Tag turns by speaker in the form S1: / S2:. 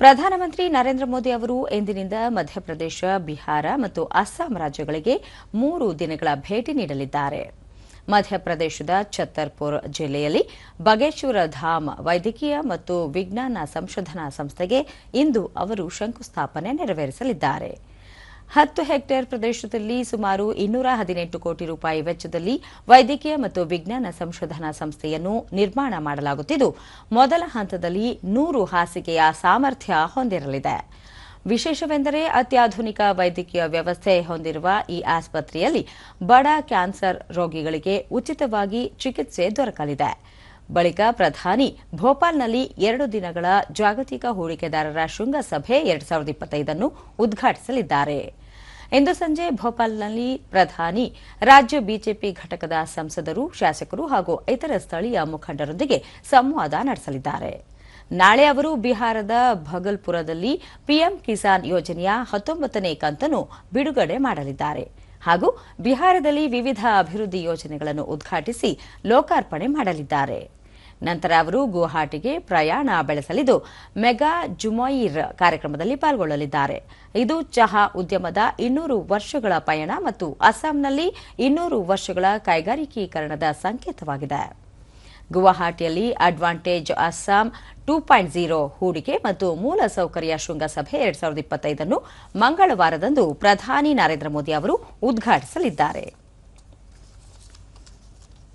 S1: ಪ್ರಧಾನಮಂತ್ರಿ ನರೇಂದ್ರ ಮೋದಿ ಅವರು ಇಂದಿನಿಂದ ಮಧ್ಯಪ್ರದೇಶ, ಬಿಹಾರ ಮತ್ತು ಅಸ್ಸಾಂ ರಾಜ್ಯಗಳಿಗೆ ಮೂರು ದಿನಗಳ ಭೇಟಿ ನೀಡಲಿದ್ದಾರೆ. ಮಧ್ಯಪ್ರದೇಶದ ಛತ್ತರ್ಪುರ್ ಜಿಲ್ಲೆಯಲ್ಲಿ ಬಗೇಶ್ವರ ಧಾಮ್ ವೈದ್ಯಕೀಯ ಮತ್ತು ವಿಜ್ಞಾನ ಸಂಶೋಧನಾ ಸಂಸ್ಥೆಗೆ ಇಂದು ಅವರು ಶಂಕುಸ್ಥಾಪನೆ ನೆರವೇರಿಸಲಿದ್ದಾರೆ. ಹತ್ತು ಹೆಕ್ಟೇರ್ ಪ್ರದೇಶದಲ್ಲಿ ಸುಮಾರು ಇನ್ನೂರ ಹದಿನೆಂಟು ಕೋಟಿ ರೂಪಾಯಿ ವೆಚ್ಚದಲ್ಲಿ ವೈದ್ಯಕೀಯ ಮತ್ತು ವಿಜ್ಞಾನ ಸಂಶೋಧನಾ ಸಂಸ್ಥೆಯನ್ನು ನಿರ್ಮಾಣ ಮಾಡಲಾಗುತ್ತಿದ್ದು, ಮೊದಲ ಹಂತದಲ್ಲಿ ನೂರು ಹಾಸಿಗೆಯ ಸಾಮರ್ಥ್ಯ ಹೊಂದಿರಲಿದೆ. ವಿಶೇಷವೆಂದರೆ ಅತ್ಯಾಧುನಿಕ ವೈದ್ಯಕೀಯ ವ್ಯವಸ್ಥೆ ಹೊಂದಿರುವ ಈ ಆಸ್ಪತ್ರೆಯಲ್ಲಿ ಬಡ ಕ್ಯಾನ್ಸರ್ ರೋಗಿಗಳಿಗೆ ಉಚಿತವಾಗಿ ಚಿಕಿತ್ಸೆ ದೊರಕಲಿದೆ. ಬಳಿಕ ಪ್ರಧಾನಿ ಭೋಪಾಲ್ನಲ್ಲಿ ಎರಡು ದಿನಗಳ ಜಾಗತಿಕ ಹೂಡಿಕೆದಾರರ ಶೃಂಗಸಭೆ ಎರಡು ಸಾವಿರದ ಇಪ್ಪತ್ತೈದನ್ನು ಉದ್ಘಾಟಿಸಲಿದ್ದಾರೆ. ಇಂದು ಸಂಜೆ ಭೋಪಾಲ್ನಲ್ಲಿ ಪ್ರಧಾನಿ, ರಾಜ್ಯ ಬಿಜೆಪಿ ಘಟಕದ ಸಂಸದರು, ಶಾಸಕರು ಹಾಗೂ ಇತರ ಸ್ಥಳೀಯ ಮುಖಂಡರೊಂದಿಗೆ ಸಂವಾದ ನಡೆಸಲಿದ್ದಾರೆ. ನಾಳೆ ಅವರು ಬಿಹಾರದ ಭಗಲ್ಪುರದಲ್ಲಿ ಪಿಎಂ ಕಿಸಾನ್ ಯೋಜನೆಯ ಹತ್ತೊಂಬತ್ತನೇ ಕಂತನ್ನು ಬಿಡುಗಡೆ ಮಾಡಲಿದ್ದಾರೆ ಹಾಗೂ ಬಿಹಾರದಲ್ಲಿ ವಿವಿಧ ಅಭಿವೃದ್ಧಿ ಯೋಜನೆಗಳನ್ನು ಉದ್ಘಾಟಿಸಿ ಲೋಕಾರ್ಪಣೆ ಮಾಡಲಿದ್ದಾರೆ. ನಂತರ ಅವರು ಗುವಾಹಟಿಗೆ ಪ್ರಯಾಣ ಬೆಳೆಸಲಿದ್ದು, ಮೆಗಾ ಜುಮೊಯಿರ್ ಕಾರ್ಯಕ್ರಮದಲ್ಲಿ ಪಾಲ್ಗೊಳ್ಳಲಿದ್ದಾರೆ. ಇದು ಚಹಾ ಉದ್ಯಮದ ಇನ್ನೂರು ವರ್ಷಗಳ ಪಯಣ ಮತ್ತು ಅಸ್ಸಾಂನಲ್ಲಿ ಇನ್ನೂರು ವರ್ಷಗಳ ಕೈಗಾರಿಕೀಕರಣದ ಸಂಕೇತವಾಗಿದೆ. ಗುವಾಹಟಿಯಲ್ಲಿ advantage Assam two point zero ಹೂಡಿಕೆ ಮತ್ತು ಮೂಲಸೌಕರ್ಯ ಶೃಂಗಸಭೆ ಎರಡ್ ಸಾವಿರದ ಇಪ್ಪತ್ತೈದನ್ನು ಮಂಗಳವಾರದಂದು ಪ್ರಧಾನಿ ನರೇಂದ್ರ ಮೋದಿ ಅವರು ಉದ್ಘಾಟಿಸಲಿದ್ದಾರೆ.